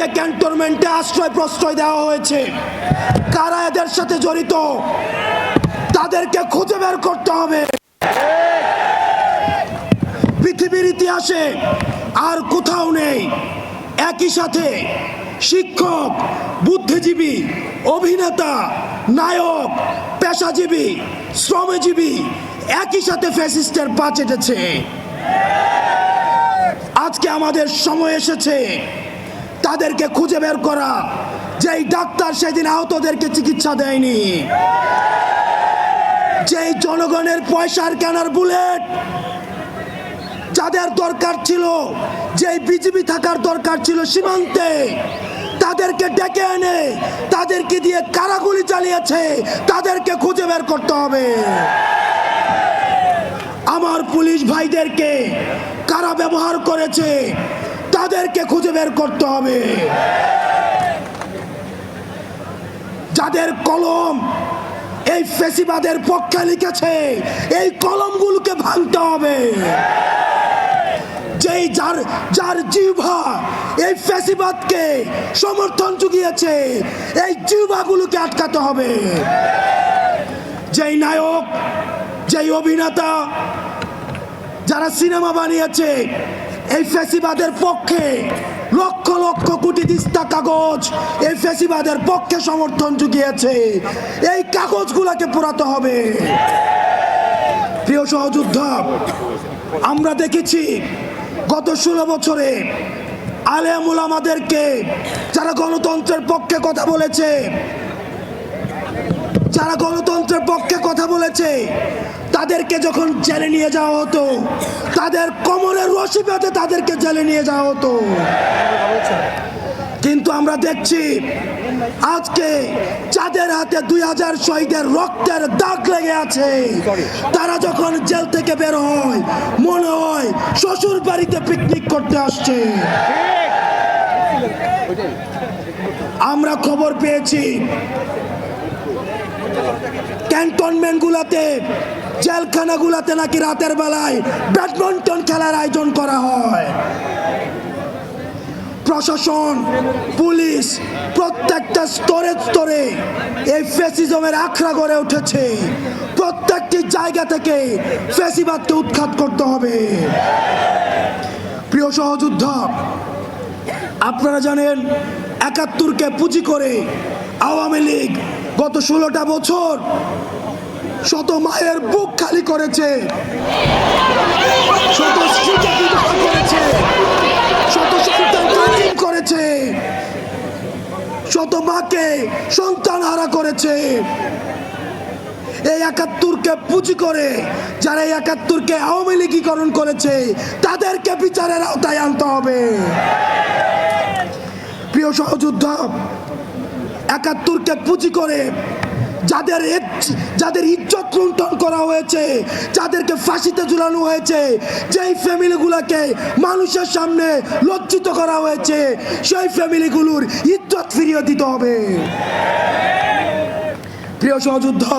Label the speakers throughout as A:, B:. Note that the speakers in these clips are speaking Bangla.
A: তাদেরকে ক্যান্টনমেন্টে আশ্রয় প্রশ্রয় দেওয়া হয়েছে। কারা এদের সাথে জড়িত? তাদেরকে খুঁজে বের করতে হবে। পৃথিবীর ইতিহাসে আর কোথাও নেই। একই সাথে শিক্ষক, বুদ্ধিজীবী, অভিনেতা, নায়ক, পেশাজীবী, শ্রমজীবী একই সাথে ফ্যাসিস্টের পা চেটেছে। আজকে আমাদের সময় এসেছে। তাদেরকে খুঁজে বের করা। যেই ডাক্তার সেদিন আহতদেরকে চিকিৎসা দেয়নি। যেই জনগণের পয়সার কেনার বুলেট যাদের দরকার ছিল, যেই বিজিবি থাকার দরকার ছিল সীমান্তে, তাদেরকে ডেকে এনে, তাদেরকে দিয়ে কারাগুলি চালিয়েছে, তাদেরকে খুঁজে বের করতে হবে। আমার পুলিশ ভাইদেরকে কারা ব্যবহার করেছে তাদেরকে খুঁজে বের করতে হবে। যাদের কলম এই ফেসিবাদের পক্ষে লিখেছে, এই কলমগুলোকে ভাঙতে হবে। যেই যার যার জিহ্বা এই ফেসিবাদকে সমর্থন জুগিয়েছে এই জিহ্বাগুলোকে আটকাতে হবে। যেই নায়ক, যেই অভিনেতা যারা সিনেমা বানিয়েছে এই ফেসিবাদের পক্ষে লক্ষ লক্ষ কোটি দিস্তা কাগজ এই ফেসিবাদের পক্ষে সমর্থন জুগিয়েছে। এই কাগজগুলোকে পোড়াতে হবে। প্রিয় সহযোদ্ধা, আমরা দেখেছি গত ষোলো বছরে আলেমুল আমাদেরকে যারা গণতন্ত্রের পক্ষে কথা বলেছে, যারা গণতন্ত্রের পক্ষে কথা বলেছে তাদেরকে যখন জেলে নিয়ে যাওয়া হতো, তাদের কোমরের রশি পেতে তাদেরকে জেলে নিয়ে যাওয়া হতো। কিন্তু আমরা দেখছি, আজকে যাদের হাতে দুই হাজার শহীদের রক্তের দাগ লেগে আছে, তারা যখন জেল থেকে বের হয়, মনে হয় শ্বশুর বাড়িতে পিকনিক করতে আসছে। আমরা খবর পেয়েছি ক্যান্টনমেন্ট গুলাতে জেলখানাগুলাতে নাকি রাতের বেলায় ব্যাডমিন্টন খেলার আয়োজন করা হয়। প্রশাসন, পুলিশ প্রত্যেকটা স্তরে স্তরে এই ফেসিজমের আখড়া গড়ে উঠেছে। প্রত্যেকটি জায়গা থেকে ফেসিবাদকে উৎখাত করতে হবে। প্রিয় সহযোদ্ধা, আপনারা জানেন একাত্তরকে পুঁজি করে আওয়ামী লীগ গত ষোলোটা বছর শত মায়ের বুক খালি করেছে। শত বিবাহ করেছে। শত সন্তান করেছে। শত মাকে সন্তান হারা করেছে। এই একাত্তরকে পুঁজি করে যারা এই একাত্তরকে আওয়ামী লীগীকরণ করেছে, তাদেরকে বিচারের আওতায় আনতে হবে। প্রিয় সহযোদ্ধা, একাত্তরকে পুঁজি করে যাদের যাদের ইজ্জত লুণ্ঠন করা হয়েছে, যাদেরকে ফাঁসিতে ঝুলানো হয়েছে, যেই ফ্যামিলিগুলোকে মানুষের সামনে লজ্জিত করা হয়েছে, সেই ফ্যামিলিগুলোর ইজ্জত ফিরিয়ে দিতে হবে। প্রিয় সহযোদ্ধা,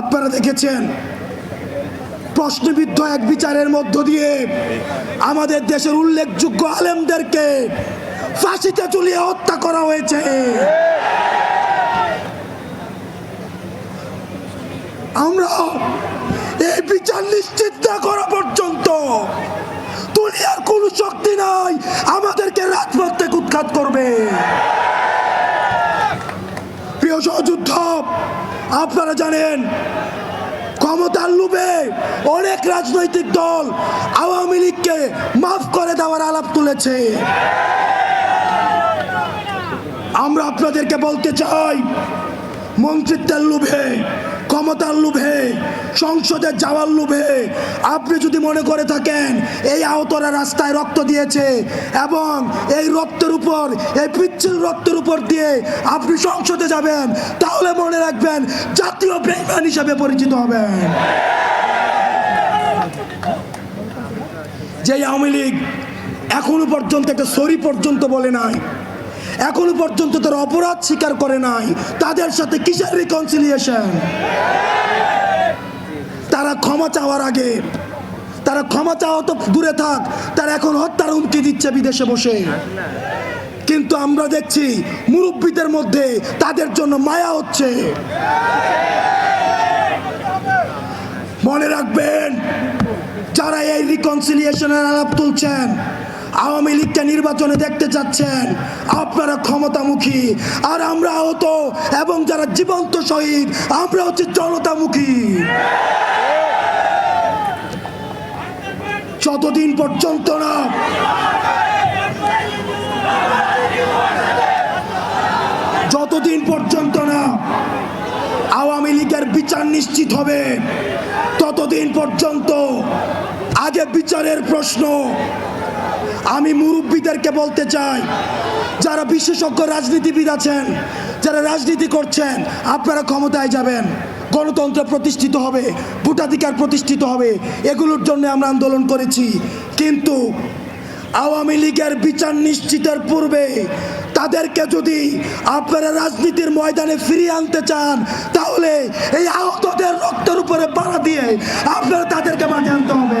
A: আপনারা দেখেছেন, প্রশ্নবিদ্ধ এক বিচারের মধ্য দিয়ে আমাদের দেশের উল্লেখযোগ্য আলেমদেরকে ফাঁসিতে ঝুলিয়ে হত্যা করা হয়েছে। আমরা এই বিচার নিশ্চিত না করা পর্যন্ত দুনিয়ার কোন শক্তি নাই আমাদেরকে রাজপথ থেকে উৎখাত করবে। প্রিয় সহযুদ্ধ, আপনারা জানেন ক্ষমতার লোভে অনেক রাজনৈতিক দল আওয়ামী লীগকে মাফ করে দেওয়ার আলাপ তুলেছে। আমরা আপনাদেরকে বলতে চাই, মন্ত্রিত্বের লোভে ক্ষমতার লোভে, সংসদে যাওয়ার লোভে আপনি যদি মনে করে থাকেন, এই আহতরা রাস্তায় রক্ত দিয়েছে এবং এই রক্তের উপর, এই পিচ্ছিল রক্তের উপর দিয়ে আপনি সংসদে যাবেন, তাহলে মনে রাখবেন জাতীয় বেইমান হিসাবে পরিচিত হবেন। যে আওয়ামী লীগ এখনও পর্যন্ত একটা সরি পর্যন্ত বলে নাই এখনও পর্যন্ত তারা অপরাধ স্বীকার করে নাই। তাদের সাথে কিসের রিকনসিলিয়েশন তারা ক্ষমা চাওয়ার আগে, তারা ক্ষমা চাওয়া তো দূরে থাক, তারা এখন হত্যার হুমকি দিচ্ছে বিদেশে বসে। কিন্তু আমরা দেখছি মুরব্বীদের মধ্যে তাদের জন্য মায়া হচ্ছে। মনে রাখবেন, যারা এই রিকনসিলিয়েশনের আলাপ তুলছেন, আওয়ামী লীগকে নির্বাচনে দেখতে চাচ্ছেন আপনারা ক্ষমতামুখী। আর আমরা আহত এবং যারা জীবন্ত শহীদ, আমরা হচ্ছে জনতামুখী। যতদিন পর্যন্ত না যতদিন পর্যন্ত না আওয়ামী লীগের বিচার নিশ্চিত হবে, ততদিন পর্যন্ত আগে বিচারের প্রশ্ন। আমি মুরব্বীদেরকে বলতে চাই, যারা বিশেষজ্ঞ রাজনীতিবিদ আছেন, যারা রাজনীতি করছেন, আপনারা ক্ষমতায় যাবেন। গণতন্ত্র প্রতিষ্ঠিত হবে, ভোটাধিকার প্রতিষ্ঠিত হবে, এগুলোর জন্য আমরা আন্দোলন করেছি। কিন্তু আওয়ামী লীগের বিচার নিশ্চিতের পূর্বে তাদেরকে যদি আপনারা রাজনীতির ময়দানে ফিরিয়ে আনতে চান, তাহলে এই আহতদের রক্তের উপরে পাড়া দিয়ে আপনারা তাদেরকে মাঠে আনতে হবে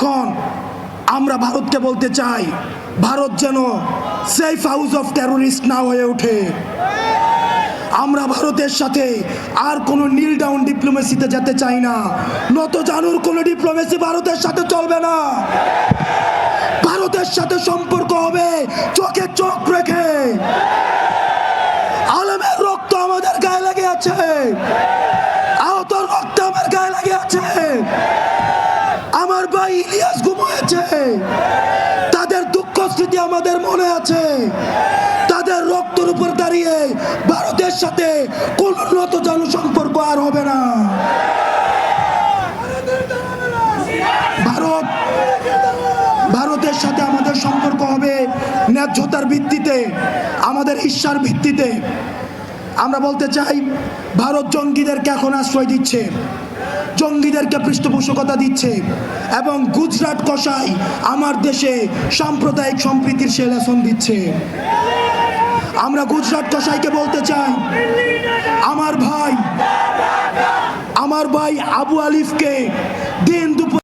A: এখন আমরা ভারতকে বলতে চাই, ভারত যেন সেফ হাউস অফ টেরোরিস্ট না হয়ে ওঠে। আমরা ভারতের সাথে আর কোনো নীল ডাউন ডিপ্লোমেসিতে যেতে চাই না। নত জানুর কোনো ডিপ্লোমেসি ভারতের সাথে চলবে না। ভারতের সাথে সম্পর্ক হবে চোখে চোখ রেখে। আলমের রক্ত আমাদের গায়ে লেগে আছে। ভাই ইলিয়াস গুম হয়েছে তাদের দুঃখ স্মৃতি আমাদের মনে আছে। তাদের রক্তের উপর দাঁড়িয়ে ভারতের সাথে কোন উন্নত জন সম্পর্ক আর হবে না। ভারত, ভারতের সাথে আমাদের সম্পর্ক হবে ন্যায্যতার ভিত্তিতে, আমাদের ঈর্ষার ভিত্তিতে। আমরা বলতে চাই, ভারত জঙ্গিদেরকে এখন আশ্রয় দিচ্ছে। জঙ্গিদেরকে পৃষ্ঠপোষকতা দিচ্ছে এবং গুজরাট কষাই আমার দেশে সাম্প্রদায়িক সম্প্রীতির সে দিচ্ছে। আমরা গুজরাট কষাইকে বলতে চাই, আমার ভাই আমার ভাই আবু আলিফকে দিন দুপুর